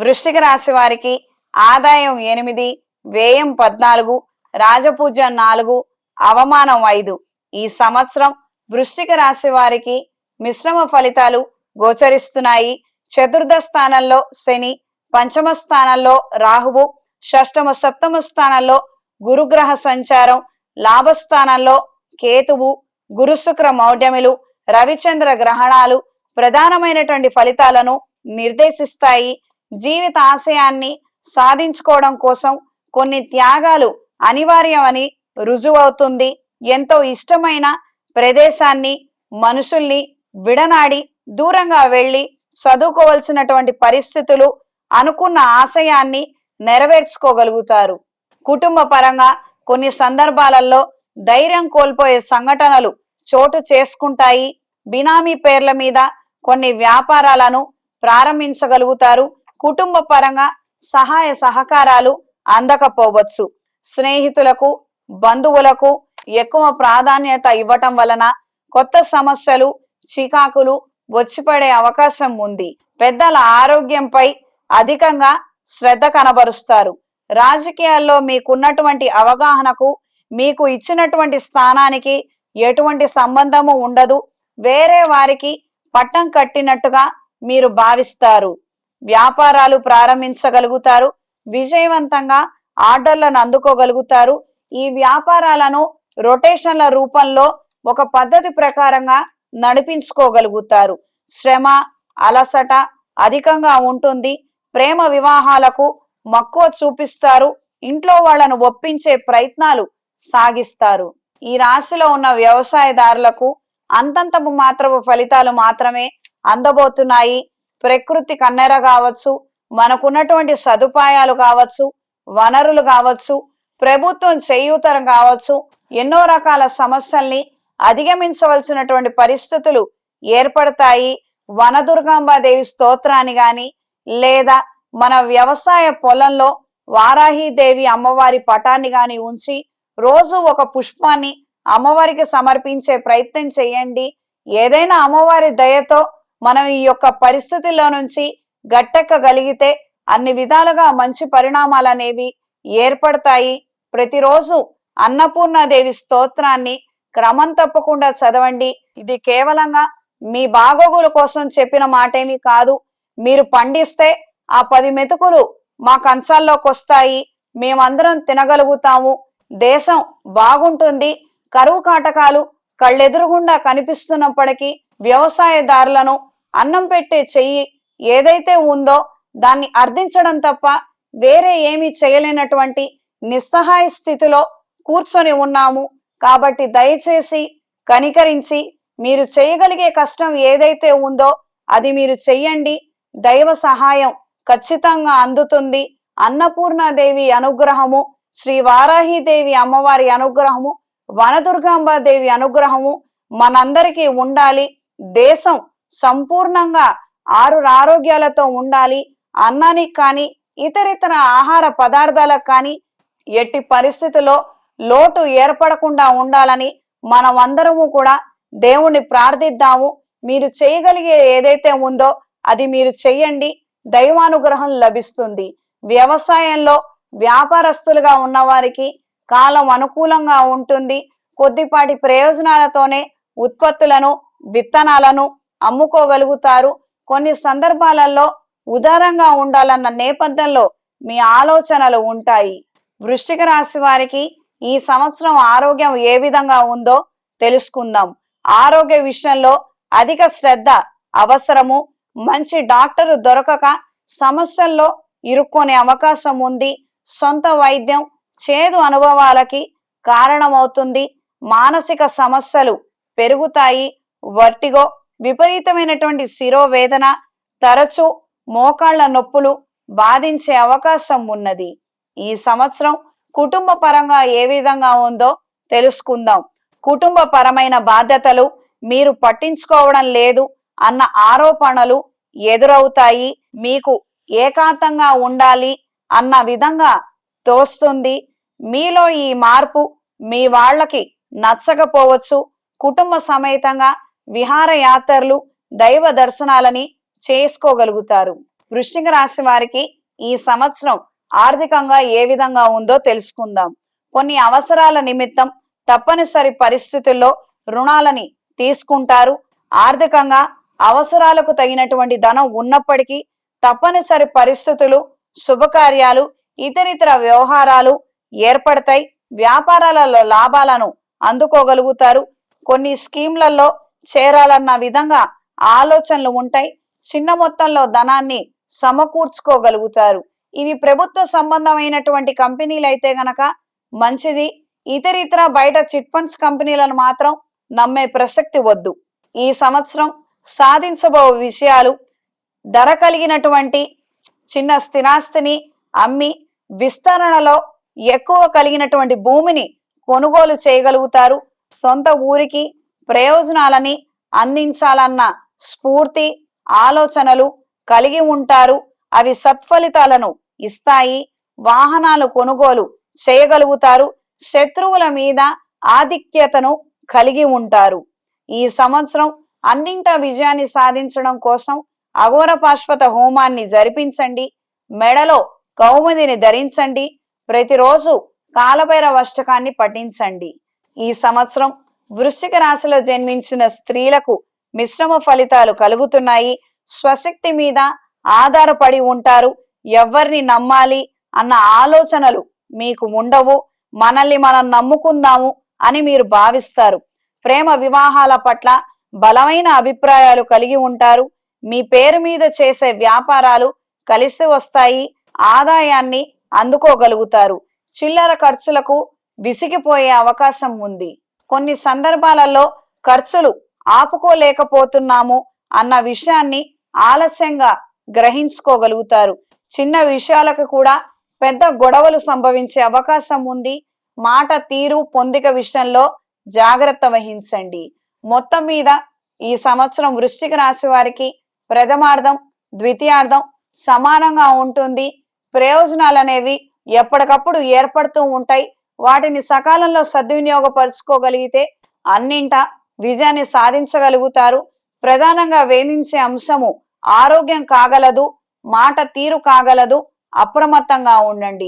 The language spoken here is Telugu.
వృష్టిక రాశి వారికి ఆదాయం ఎనిమిది వ్యయం పద్నాలుగు రాజపూజ నాలుగు అవమానం ఐదు. ఈ సంవత్సరం వృష్టిక రాశి వారికి మిశ్రమ ఫలితాలు గోచరిస్తున్నాయి. చతుర్థ స్థానంలో శని పంచమ స్థానంలో రాహువు షష్టమ సప్తమ స్థానంలో గురుగ్రహ సంచారం లాభస్థానంలో కేతువు గురుశుక్ర మౌఢ్యములు రవిచంద్ర గ్రహణాలు ప్రధానమైనటువంటి ఫలితాలను నిర్దేశిస్తాయి. జీవిత ఆశయాన్ని సాధించుకోవడం కోసం కొన్ని త్యాగాలు అనివార్యమని రుజువవుతుంది. ఎంతో ఇష్టమైన ప్రదేశాన్ని మనుషుల్ని విడనాడి దూరంగా వెళ్ళి చదువుకోవలసినటువంటి పరిస్థితులు అనుకున్న ఆశయాన్ని నెరవేర్చుకోగలుగుతారు. కుటుంబ పరంగా కొన్ని సందర్భాలలో ధైర్యం కోల్పోయే సంఘటనలు చోటు చేసుకుంటాయి. బినామీ పేర్ల మీద కొన్ని వ్యాపారాలను ప్రారంభించగలుగుతారు. కుటుంబ పరంగా సహాయ సహకారాలు అందకపోవచ్చు. స్నేహితులకు బంధువులకు ఎక్కువ ప్రాధాన్యత ఇవ్వటం వలన కొత్త సమస్యలు చికాకులు వచ్చిపడే అవకాశం ఉంది. పెద్దల ఆరోగ్యంపై అధికంగా శ్రద్ధ కనబరుస్తారు. రాజకీయాల్లో మీకున్నటువంటి అవగాహనకు మీకు ఇచ్చినటువంటి స్థానానికి ఎటువంటి సంబంధము ఉండదు. వేరే వారికి పట్టం కట్టినట్టుగా మీరు భావిస్తారు. వ్యాపారాలు ప్రారంభించగలుగుతారు విజయవంతంగా ఆర్డర్లను అందుకోగలుగుతారు. ఈ వ్యాపారాలను రొటేషన్ల రూపంలో ఒక పద్ధతి ప్రకారంగా నడిపించుకోగలుగుతారు. శ్రమ అలసట అధికంగా ఉంటుంది. ప్రేమ వివాహాలకు మక్కువ చూపిస్తారు. ఇంట్లో వాళ్ళను ఒప్పించే ప్రయత్నాలు సాగిస్తారు. ఈ రాశిలో ఉన్న వ్యవసాయదారులకు అంతంతపు మాత్రపు ఫలితాలు మాత్రమే అందబోతున్నాయి. ప్రకృతి కన్నెర కావచ్చు మనకున్నటువంటి సదుపాయాలు కావచ్చు వనరులు కావచ్చు ప్రభుత్వం చేయూతరం కావచ్చు ఎన్నో రకాల సమస్యల్ని అధిగమించవలసినటువంటి పరిస్థితులు ఏర్పడతాయి. వనదుర్గాంబాదేవి స్తోత్రాన్ని గాని లేదా మన వ్యవసాయ పొలంలో వారాహీదేవి అమ్మవారి పటాన్ని గాని ఉంచి రోజు ఒక పుష్పాన్ని అమ్మవారికి సమర్పించే ప్రయత్నం చేయండి. ఏదైనా అమ్మవారి దయతో మనం ఈ యొక్క పరిస్థితుల్లో నుంచి గట్టెక్కగలిగితే అన్ని విధాలుగా మంచి పరిణామాలు అనేవి ఏర్పడతాయి. ప్రతిరోజు అన్నపూర్ణాదేవి స్తోత్రాన్ని క్రమం తప్పకుండా చదవండి. ఇది కేవలంగా మీ బాగోగుల కోసం చెప్పిన మాటేమీ కాదు. మీరు పండిస్తే ఆ పది మెతుకులు మా కంచాల్లోకి వస్తాయి. మేమందరం తినగలుగుతాము. దేశం బాగుంటుంది. కరువు కాటకాలు కళ్ళెదురుగుండా కనిపిస్తున్నప్పటికీ వ్యవసాయదారులను అన్నం పెట్టే చెయ్యి ఏదైతే ఉందో దాన్ని అర్థించడం తప్ప వేరే ఏమీ చేయలేనటువంటి నిస్సహాయ స్థితిలో కూర్చొని ఉన్నాము. కాబట్టి దయచేసి కనికరించి మీరు చేయగలిగే కష్టం ఏదైతే ఉందో అది మీరు చెయ్యండి. దైవ సహాయం ఖచ్చితంగా అందుతుంది. అన్నపూర్ణాదేవి అనుగ్రహము శ్రీ వారాహిదేవి అమ్మవారి అనుగ్రహము వనదుర్గాంబాదేవి అనుగ్రహము మనందరికీ ఉండాలి. దేశం సంపూర్ణంగా ఆరు ఆరోగ్యాలతో ఉండాలి అన్నానికి కానీ ఇతరితర ఆహార పదార్థాలకు కానీ ఎట్టి పరిస్థితుల్లో లోటు ఏర్పడకుండా ఉండాలని మనం అందరము కూడా దేవుణ్ణి ప్రార్థిద్దాము. మీరు చేయగలిగే ఏదైతే ఉందో అది మీరు చెయ్యండి దైవానుగ్రహం లభిస్తుంది. వ్యవసాయంలో వ్యాపారస్తులుగా ఉన్నవారికి కాలం అనుకూలంగా ఉంటుంది. కొద్దిపాటి ప్రయోజనాలతోనే ఉత్పత్తులను విత్తనాలను అమ్ముకోగలుగుతారు. కొన్ని సందర్భాలలో ఉదారంగా ఉండాలన్న నేపథ్యంలో మీ ఆలోచనలు ఉంటాయి. వృష్టిక రాశి వారికి ఈ సంవత్సరం ఆరోగ్యం ఏ విధంగా ఉందో తెలుసుకుందాం. ఆరోగ్య విషయంలో అధిక శ్రద్ధ అవసరము. మంచి డాక్టరు దొరకక సమస్యల్లో ఇరుక్కునే అవకాశం ఉంది. సొంత వైద్యం చేదు అనుభవాలకి కారణమవుతుంది. మానసిక సమస్యలు పెరుగుతాయి. వర్టిగో విపరీతమైనటువంటి శిరోవేదన తరచూ మోకాళ్ళ నొప్పులు బాధించే అవకాశం ఉన్నది. ఈ సంవత్సరం కుటుంబ పరంగా ఏ విధంగా ఉందో తెలుసుకుందాం. కుటుంబ పరమైన బాధ్యతలు మీరు పట్టించుకోవడం లేదు అన్న ఆరోపణలు ఎదురవుతాయి. మీకు ఏకాంతంగా ఉండాలి అన్న విధంగా తోస్తుంది. మీలో ఈ మార్పు మీ వాళ్ళకి నచ్చకపోవచ్చు. కుటుంబ సమేతంగా విహారయాత్రలు దైవ దర్శనాలని చేసుకోగలుగుతారు. వృష్టిక రాశి వారికి ఈ సంవత్సరం ఆర్థికంగా ఏ విధంగా ఉందో తెలుసుకుందాం. కొన్ని అవసరాల నిమిత్తం తప్పనిసరి పరిస్థితుల్లో రుణాలని తీసుకుంటారు. ఆర్థికంగా అవసరాలకు తగినటువంటి ధనం ఉన్నప్పటికీ తప్పనిసరి పరిస్థితులు శుభకార్యాలు ఇతరితర వ్యవహారాలు ఏర్పడతాయి. వ్యాపారాలలో లాభాలను అందుకోగలుగుతారు. కొన్ని స్కీమ్లలో చేరాలన్న విధంగా ఆలోచనలు ఉంటాయి. చిన్న మొత్తంలో ధనాన్ని సమకూర్చుకోగలుగుతారు. ఇవి ప్రభుత్వ సంబంధమైనటువంటి కంపెనీలు అయితే గనక మంచిది. ఇతరితర బయట చిట్ ఫండ్స్ కంపెనీలను మాత్రం నమ్మే ప్రసక్తి వద్దు. ఈ సంవత్సరం సాధించబో విషయాలు ధర కలిగినటువంటి చిన్న స్థిరాస్తిని అమ్మి విస్తరణలో ఎక్కువ కలిగినటువంటి భూమిని కొనుగోలు చేయగలుగుతారు. సొంత ఊరికి ప్రయోజనాలని అందించాలన్న స్ఫూర్తి ఆలోచనలు కలిగి ఉంటారు. అవి సత్ఫలితాలను ఇస్తాయి. వాహనాలు కొనుగోలు చేయగలుగుతారు. శత్రువుల మీద ఆధిక్యతను కలిగి ఉంటారు. ఈ సంవత్సరం అన్నింట విజయాన్ని సాధించడం కోసం అఘోర పాశ్వత హోమాన్ని జరిపించండి. మెడలో కౌముదిని ధరించండి. ప్రతిరోజు కాలభైరవ అష్టకాన్ని పఠించండి. ఈ సంవత్సరం వృశ్చిక రాశిలో జన్మించిన స్త్రీలకు మిశ్రమ ఫలితాలు కలుగుతున్నాయి. స్వశక్తి మీద ఆధారపడి ఉంటారు. ఎవరిని నమ్మాలి అన్న ఆలోచనలు మీకు ఉండవు. మనల్ని మనం నమ్ముకుందాము అని మీరు భావిస్తారు. ప్రేమ వివాహాల పట్ల బలమైన అభిప్రాయాలు కలిగి ఉంటారు. మీ పేరు మీద చేసే వ్యాపారాలు కలిసి వస్తాయి. ఆదాయాన్ని అందుకోగలుగుతారు. చిల్లర ఖర్చులకు విసిగిపోయే అవకాశం ఉంది. కొన్ని సందర్భాలలో ఖర్చులు ఆపుకోలేకపోతున్నాము అన్న విషయాన్ని ఆలస్యంగా గ్రహించుకోగలుగుతారు. చిన్న విషయాలకు కూడా పెద్ద గొడవలు సంభవించే అవకాశం ఉంది. మాట తీరు పొందిక విషయంలో జాగ్రత్త వహించండి. మొత్తం మీద ఈ సంవత్సరం వృష్టికి రాశి వారికి ప్రథమార్థం ద్వితీయార్థం సమానంగా ఉంటుంది. ప్రయోజనాలు అనేవి ఎప్పటికప్పుడు ఏర్పడుతూ ఉంటాయి. వాటిని సకాలంలో సద్వినియోగపరుచుకోగలిగితే అన్నింట విజయాన్ని సాధించగలుగుతారు. ప్రధానంగా వేధించే అంశము ఆరోగ్యం కాగలదు మాట తీరు కాగలదు అప్రమత్తంగా ఉండండి.